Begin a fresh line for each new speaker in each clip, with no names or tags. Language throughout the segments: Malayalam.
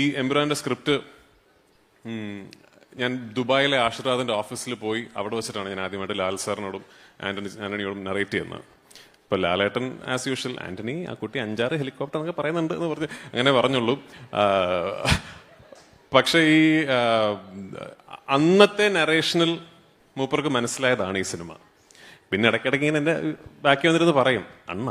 ഈ എംബ്രാന്റെ സ്ക്രിപ്റ്റ് ഞാൻ ദുബായിലെ ആഷിറാദിന്റെ ഓഫീസിൽ പോയി അവിടെ വെച്ചിട്ടാണ് ഞാൻ ആദ്യമായിട്ട് ലാൽ സാറിനോടും ആന്റണി ആന്റണിയോടും നറേറ്റ് ചെയ്യുന്നത്. ഇപ്പൊ ലാലേട്ടൻ ആസ് യൂഷ്വൽ ആന്റണി ആ കുട്ടി അഞ്ചാറ് ഹെലികോപ്റ്റർ എന്നൊക്കെ പറയുന്നുണ്ട് എന്ന് പറഞ്ഞ് അങ്ങനെ പറഞ്ഞുള്ളൂ. പക്ഷേ ഈ അന്നത്തെ നറേഷനിൽ മൂപ്പർക്ക് മനസ്സിലായതാണ് ഈ സിനിമ. പിന്നെ ഇടയ്ക്കിടയ്ക്ക് ഇങ്ങനെ എന്റെ ബാക്കി വന്നിരുന്ന് പറയും അണ്ണ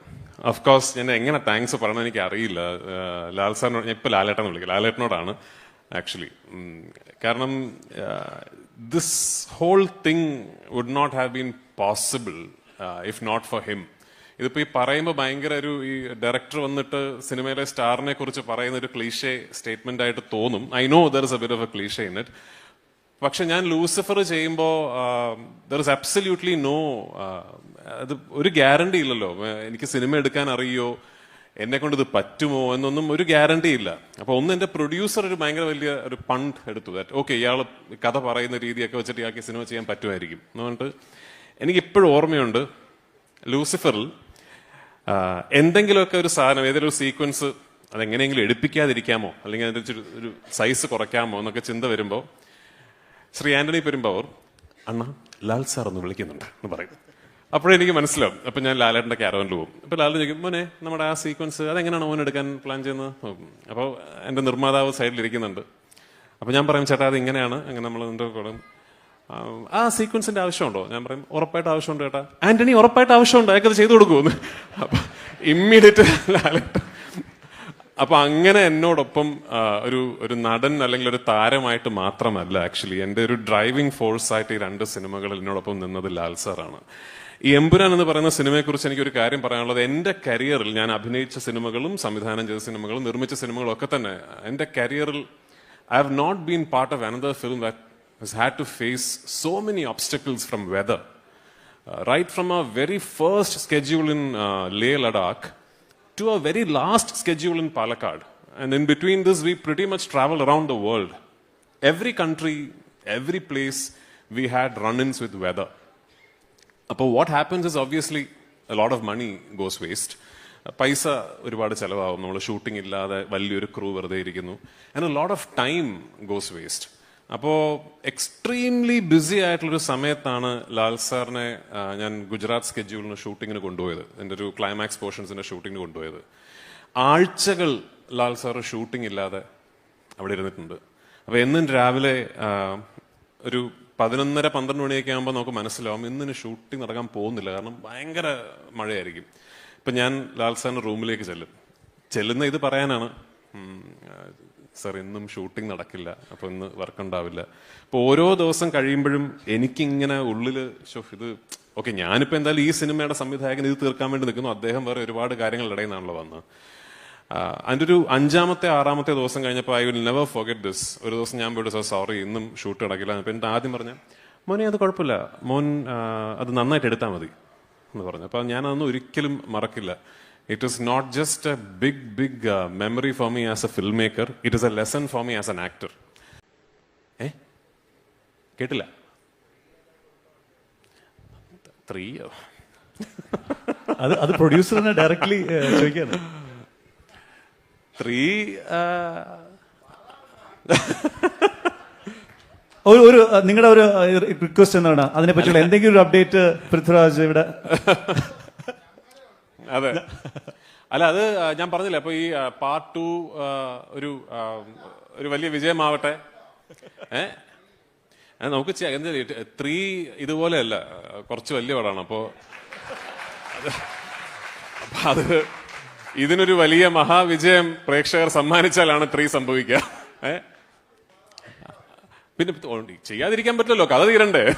ഓഫ് കോഴ്സ് ഞാൻ എങ്ങനെ താങ്ക്സ് പറയണമെന്ന് എനിക്ക് അറിയില്ല ലാൽ സാറിനോട് ഞാൻ ഇപ്പൊ ലാലേട്ടൻ വിളിക്കാം. ലാലേട്ടനോടാണ് ആക്ച്വലി കാരണം this whole thing would not have been possible if not for him ഇതിപ്പോ ഈ പറയുമ്പോൾ ഭയങ്കര ഒരു ഈ ഡയറക്ടർ വന്നിട്ട് സിനിമയിലെ സ്റ്റാറിനെ കുറിച്ച് പറയുന്ന ഒരു ക്ലീഷേ സ്റ്റേറ്റ്മെന്റ് ആയിട്ട് തോന്നും. I know there is a bit of a cliche in it പക്ഷെ ഞാൻ ലൂസിഫർ ചെയ്യുമ്പോൾ ദർ ഇസ് അബ്സല്യൂട്ട്ലി നോ അത് ഒരു ഗ്യാരണ്ടി ഇല്ലല്ലോ. എനിക്ക് സിനിമ എടുക്കാൻ അറിയോ? എന്നെ കൊണ്ട് ഇത് പറ്റുമോ എന്നൊന്നും ഒരു ഗ്യാരണ്ടി ഇല്ല. അപ്പൊ ഒന്ന് എന്റെ പ്രൊഡ്യൂസർ ഒരു ഭയങ്കര വലിയ ഒരു പണ്ട് എടുത്തു. ദാറ്റ് ഓക്കെ ഇയാൾ കഥ പറയുന്ന രീതിയൊക്കെ വെച്ചിട്ട് ഇയാൾക്ക് സിനിമ ചെയ്യാൻ പറ്റുമായിരിക്കും. എന്ന് പറഞ്ഞിട്ട് എനിക്ക് ഇപ്പോഴും ഓർമ്മയുണ്ട് ലൂസിഫറിൽ എന്തെങ്കിലുമൊക്കെ ഒരു സാധനം ഏതെങ്കിലും ഒരു സീക്വൻസ് അതെങ്ങനെയെങ്കിലും എടുപ്പിക്കാതിരിക്കാമോ? അല്ലെങ്കിൽ അതിന്റെ ഒരു- ഒരു സൈസ് കുറയ്ക്കാമോ എന്നൊക്കെ ചിന്ത വരുമ്പോൾ ശ്രീ ആന്റണി പെരുമ്പാവൂർ അണ്ണ ലാൽ സാർ ഒന്ന് വിളിക്കുന്നുണ്ട് എന്ന് പറയും. അപ്പോഴെനിക്ക് മനസ്സിലാവും. അപ്പൊ ഞാൻ ലാലേട്ടന്റെ ക്യാരവനിൽ പോകും. അപ്പൊ ലാലു ചോദിക്കും മോനെ നമ്മുടെ ആ സീക്വൻസ് അതെങ്ങനെയാണ് മോൻ എടുക്കാൻ പ്ലാൻ ചെയ്യുന്നത്. അപ്പോൾ എന്റെ നിർമ്മാതാവ് സൈഡിലിരിക്കുന്നുണ്ട് അപ്പൊ ഞാൻ പറയും ചേട്ടാ അത് ഇങ്ങനെയാണ് അങ്ങനെ നമ്മൾ എന്തോ കൊടുക്കും ആ, സീക്വൻസിന്റെ ആവശ്യമുണ്ടോ? ഞാൻ പറയും ഉറപ്പായിട്ട് ആവശ്യമുണ്ട് ചേട്ടാ. ആന്റണി ഉറപ്പായിട്ട് ആവശ്യമുണ്ട്. അത് ചെയ്തു കൊടുക്കുമെന്ന്. അപ്പൊ ഇമ്മീഡിയറ്റ് ലാലേട്ടൻ അപ്പൊ അങ്ങനെ എന്നോടൊപ്പം ഒരു ഒരു നടൻ അല്ലെങ്കിൽ ഒരു താരമായിട്ട് മാത്രമല്ല ആക്ച്വലി എന്റെ ഒരു ഡ്രൈവിംഗ് ഫോഴ്സ് ആയിട്ട് ഈ രണ്ട് സിനിമകളിൽ എന്നോടൊപ്പം നിന്നത് ലാൽ സാറാണ്. ഈ എമ്പുരാൻ എന്ന് പറയുന്ന സിനിമയെ കുറിച്ച് എനിക്ക് ഒരു കാര്യം പറയാനുള്ളത് എന്റെ കരിയറിൽ ഞാൻ അഭിനയിച്ച സിനിമകളും സംവിധാനം ചെയ്ത സിനിമകളും നിർമ്മിച്ച സിനിമകളും ഒക്കെ തന്നെ എന്റെ കരിയറിൽ I have not been part of another film that has had to face so many obstacles from weather. Uh, right from our very first schedule in uh, Leh Ladakh to our very last schedule in Palakkad. And in between this, we pretty much traveled around the world. Every country, every place, we had run ins with weather. അപ്പോൾ what happens is obviously lot of money goes waste പൈസ ഒരുപാട് ചിലവാകും. നമ്മൾ ഷൂട്ടിംഗ് ഇല്ലാതെ വലിയൊരു ക്രൂ വെറുതെ ഇരിക്കുന്നു. And lot of time goes waste അപ്പോൾ എക്സ്ട്രീംലി ബിസി ആയിട്ടുള്ളൊരു സമയത്താണ് ലാൽ സാറിനെ ഞാൻ ഗുജറാത്ത് സ്കെഡ്യൂളിന് ഷൂട്ടിങ്ങിന് കൊണ്ടുപോയത്. എന്റെ ഒരു ക്ലൈമാക്സ് പോർഷൻസിന്റെ ഷൂട്ടിങ്ങിന് കൊണ്ടുപോയത്. ആഴ്ചകൾ ലാൽ സാർ ഷൂട്ടിംഗ് ഇല്ലാതെ അവിടെ ഇരുന്നിട്ടുണ്ട്. അപ്പോൾ എന്നും രാവിലെ ഒരു പതിനൊന്നര പന്ത്രണ്ട് മണിയൊക്കെ ആകുമ്പോൾ നമുക്ക് മനസ്സിലാവും. ഇന്നിന് ഷൂട്ടിംഗ് നടക്കാൻ പോകുന്നില്ല. കാരണം ഭയങ്കര മഴയായിരിക്കും. ഇപ്പം ഞാൻ ലാൽ സാറിന്റെ റൂമിലേക്ക് ചെല്ലും. ചെല്ലുന്ന ഇത് പറയാനാണ്. സർ ഇന്നും ഷൂട്ടിംഗ് നടക്കില്ല. അപ്പോൾ ഇന്ന് വർക്ക് ഉണ്ടാവില്ല. അപ്പോൾ ഓരോ ദിവസം കഴിയുമ്പോഴും എനിക്കിങ്ങനെ ഉള്ളിൽ ഇത് ഓക്കെ ഞാനിപ്പോൾ എന്തായാലും ഈ സിനിമയുടെ സംവിധായകൻ ഇത് തീർക്കാൻ വേണ്ടി നിൽക്കുന്നു. അദ്ദേഹം വേറെ ഒരുപാട് കാര്യങ്ങളുടെ ഇടയിൽ നിന്നാണല്ലോ വന്നത്. ആഹ് അതിന്റെ ഒരു അഞ്ചാമത്തെ ആറാമത്തെ ദിവസം കഴിഞ്ഞപ്പോൾ I will never forget this. ഒരു ദിവസം ഞാൻ പോയിട്ട് സാർ സോറി ഇന്നും ഷൂട്ട് നടക്കില്ല. അപ്പം എന്നിട്ട് ആദ്യം പറഞ്ഞ മോനെ അത് കുഴപ്പമില്ല. മോൻ അത് നന്നായിട്ട് എടുത്താൽ മതി. എന്ന് പറഞ്ഞു. അപ്പോൾ ഞാൻ അതൊന്നും ഒരിക്കലും മറക്കില്ല. It is not just a big big memory for me as a film maker it is a lesson for me as an actor ഏ? കേട്ടില്ല? ത്രീയോ
അത് അത് പ്രൊഡ്യൂസറിനെ ഡയറക്ട്ലി ചോദിക്കാണ്.
ത്രീ
ഒരു ഒരു നിങ്ങളുടെ ഒരു റിക്വസ്റ്റ് എന്താണ്? അതിനെ പറ്റിയുള്ള എന്തെങ്കിലും ഒരു അപ്ഡേറ്റ് പൃഥ്വിരാജ് ഇവിടെ?
അതെ. അല്ല അത് ഞാൻ പറഞ്ഞില്ല അപ്പൊ ഈ പാർട്ട് ടു ഒരു ഒരു വലിയ വിജയമാവട്ടെ? ഏ? നമുക്ക്. എന്താ ത്രീ ഇതുപോലെയല്ല. കുറച്ച് വലിയ പടമാണ് അപ്പൊ അത് ഇതിനൊരു വലിയ മഹാവിജയം പ്രേക്ഷകർ സമ്മാനിച്ചാലാണ് ത്രീ സംഭവിക്കുക. ഏ? പിന്നെ ചെയ്യാതിരിക്കാൻ പറ്റില്ലല്ലോ കഥ തീരണ്ടേ.